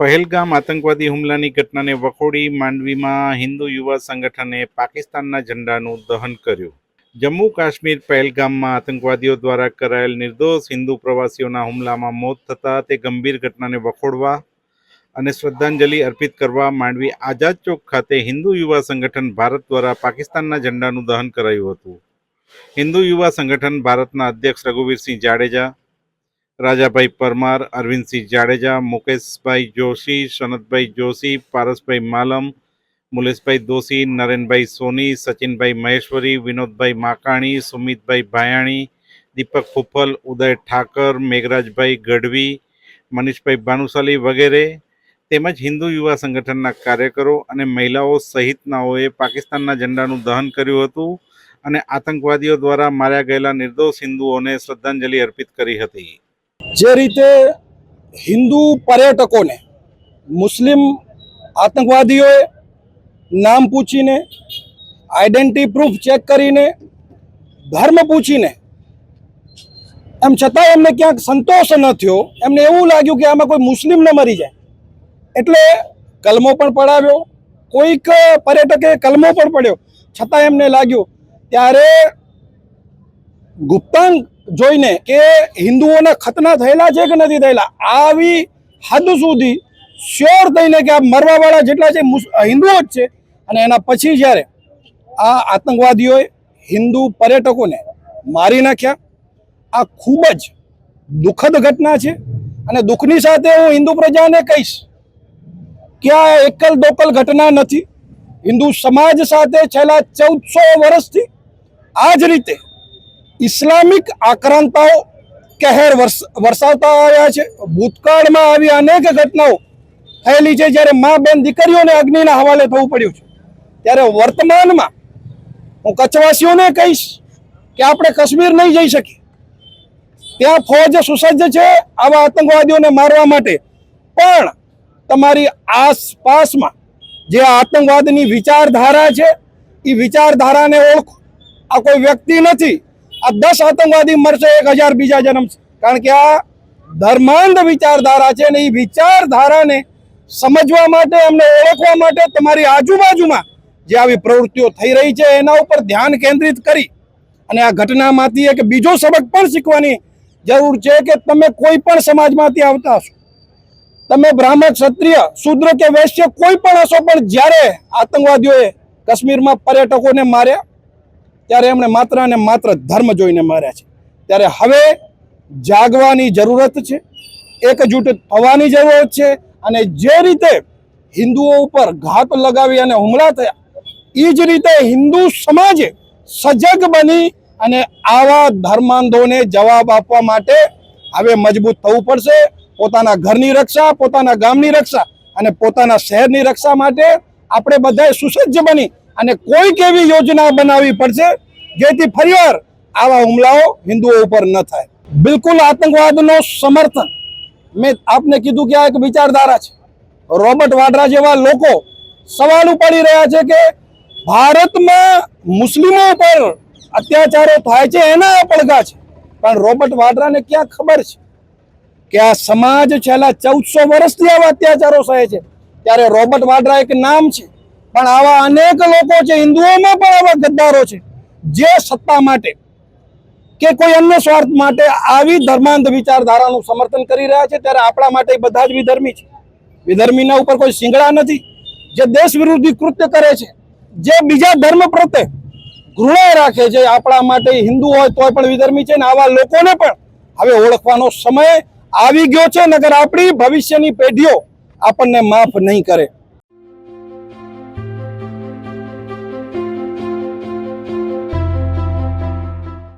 પહેલગામ આતંકવાદી હુમલાની ઘટનાને વખોડી માંડવીમાં હિન્દુ યુવા સંગઠને પાકિસ્તાનના ઝંડાનું દહન કર્યું. જમ્મુ કાશ્મીર પહેલગામમાં આતંકવાદીઓ દ્વારા કરાયેલ નિર્દોષ હિન્દુ પ્રવાસીઓના હુમલામાં મોત થતા તે ગંભીર ઘટનાને વખોડવા અને શ્રદ્ધાંજલિ અર્પિત કરવા માંડવી આઝાદ ચોક ખાતે હિન્દુ યુવા સંગઠન ભારત દ્વારા પાકિસ્તાનના ઝંડાનું દહન કરાયું હતું. હિન્દુ યુવા સંગઠન ભારતના અધ્યક્ષ રઘુવીરસિંહ જાડેજા રાજાભાઈ પરમાર, અરવિંદસિંહ જાડેજા, મુકેશભાઈ જોશી, સનતભાઈ જોશી, પારસભાઈ માલમ, મુલેશભાઈ દોશી, નરેનભાઈ સોની, સચિનભાઈ મહેશ્વરી, વિનોદભાઈ માકાણી, સુમિતભાઈ ભાયાણી, દીપક ફુફલ, ઉદય ઠાકર, મેઘરાજભાઈ ગઢવી, મનીષભાઈ ભાનુશાલી વગેરે, તેમજ હિન્દુ યુવા સંગઠનના કાર્યકરો અને મહિલાઓ સહિતનાઓએ પાકિસ્તાનના ઝંડાનું દહન કર્યું હતું અને આતંકવાદીઓ દ્વારા માર્યા ગયેલા નિર્દોષ હિન્દુઓને શ્રદ્ધાંજલિ અર્પિત કરી હતી. જે રીતે હિન્દુ પર્યટકોને, મુસ્લિમ આતંકવાદીઓએ નામ પૂછીને આઈડેન્ટિટી પ્રૂફ ચેક કરીને, ધર્મ પૂછીને, એમ છતાં એમને ક્યાંક સંતોષ ન થયો. એમને એવું લાગ્યું કે આમાં કોઈ મુસ્લિમ ન મરી જાય. એટલે કલમો પણ પડાવ્યો. કોઈક પર્યટકે કલમો પણ પડ્યો. છતાં એમને લાગ્યું, ત્યારે ગુપ્તાંગ જોઈને કે હિન્દુઓના ખતના થયેલા છે કે નથી થયેલા, આવી હદ સુધી શ્યોર થઈને કે આ મરવાવાળા જેટલા છે હિન્દુઓ જ છે. અને એના પછી જ્યારે આ આતંકવાદીઓએ હિન્દુ પર્યટકોને મારી નાખ્યા, આ ખૂબ જ દુઃખદ ઘટના છે. અને દુઃખની સાથે હું હિન્દુ પ્રજાને કહીશ કે આ એકલ દોકલ ઘટના નથી. હિન્દુ સમાજ સાથે છેલ્લા ચૌદસો વર્ષથી આ જ રીતે ઇસ્લામિક આક્રાંતાઓ કહેર વરસ- વરસાવતા આવ્યા છે. ભૂતકાળમાં આવી અનેક ઘટનાઓ થયેલી છે. જ્યારે મા બેન દીકરીઓને અગ્નિના હવાલે થવું પડ્યું છે. ત્યારે વર્તમાનમાં હું કચ્છવાસીઓને કહીશ કે આપણે કાશ્મીર નહીં જઈ શકીએ. ત્યાં ફોજ સુસજ્જ છે આવા આતંકવાદીઓને મારવા માટે. પણ તમારી આસપાસમાં જે આતંકવાદની વિચારધારા છે એ વિચારધારાને ઓળખો. આ કોઈ વ્યક્તિ નથી આ દસ આતંકવાદી મરશે, એક હજાર બીજા જન્મશે કારણ કે આ ધર્માંધ વિચારધારા છે અને એ વિચારધારાને સમજવા માટે, અમને ઓળખવા માટે તમારી આજુબાજુમાં જે આવી પ્રવૃત્તિઓ થઈ રહી છે, એના ઉપર ધ્યાન કેન્દ્રિત કરી અને આ ઘટનામાંથી એક બીજો સબક પણ શીખવાની જરૂર છે કે તમે કોઈ પણ સમાજમાંથી આવતા હશો. તમે બ્રાહ્મણ, ક્ષત્રિય, શૂદ્ર કે વૈશ્ય કોઈ પણ હશો, પણ જ્યારે આતંકવાદીઓએ કાશ્મીરમાં પર્યટકોને માર્યા ત્યારે એમણે માત્ર અને માત્ર ધર્મ જોઈને માર્યા છે. ત્યારે હવે જાગવાની જરૂરત છે, એકજૂટ થવાની જરૂરત છે અને જે રીતે હિન્દુઓ ઉપર ઘાત લગાવી અને હુમલા થયા એ જ રીતે હિન્દુ સમાજે સજગ બની અને આવા ધર્માંધોને જવાબ આપવા માટે હવે મજબૂત થવું પડશે. પોતાના ઘરની રક્ષા, પોતાના ગામની રક્ષા અને પોતાના શહેરની રક્ષા માટે આપણે બધાએ સુસજ્જ બની અને કોઈક એવી યોજના બનાવવી પડશે જેથી ફરીવાર આવા હુમલાઓ હિન્દુઓ ઉપર ન થાય. બિલકુલ આતંકવાદનો સમર્થન. મેં આપને કીધું કે આ એક વિચારધારા છે. રોબર્ટ વાડરા જેવા લોકો સવાલ ઉપાડી રહ્યા છે કે ભારતમાં મુસ્લિમો પર અત્યાચારો થાય છે, એના પડઘા છે. પણ રોબર્ટ વાડરાને ક્યાં ખબર છે કે આ સમાજ છેલ્લા ચૌદસો વર્ષથી આવા અત્યાચારો સહે છે? ત્યારે રોબર્ટ વાડરા એક નામ છે. પણ આવા અનેક લોકો છે, હિન્દુઓમાં પણ આવા ગદ્દારો છે, જે સત્તા માટે કે કોઈ અન્ય સ્વાર્થ માટે આવી ધર્માંધ વિચારધારાનું સમર્થન કરી રહ્યા છે, ત્યારે આપણા માટે બધા જ વિધર્મી છે. વિધર્મીના ઉપર કોઈ સિંગડા નથી. જે દેશ વિરોધી કૃત્ય કરે છે, જે બીજા ધર્મ પ્રત્યે ઘૃણા રાખે છે, આપણા માટે હિન્દુ હોય તોય પણ વિધર્મી છે ને આવા લોકોને પણ હવે ઓળખવાનો સમય આવી ગયો છે નગર આપણી ભવિષ્યની પેઢીઓ આપણને માફ નહીં કરે.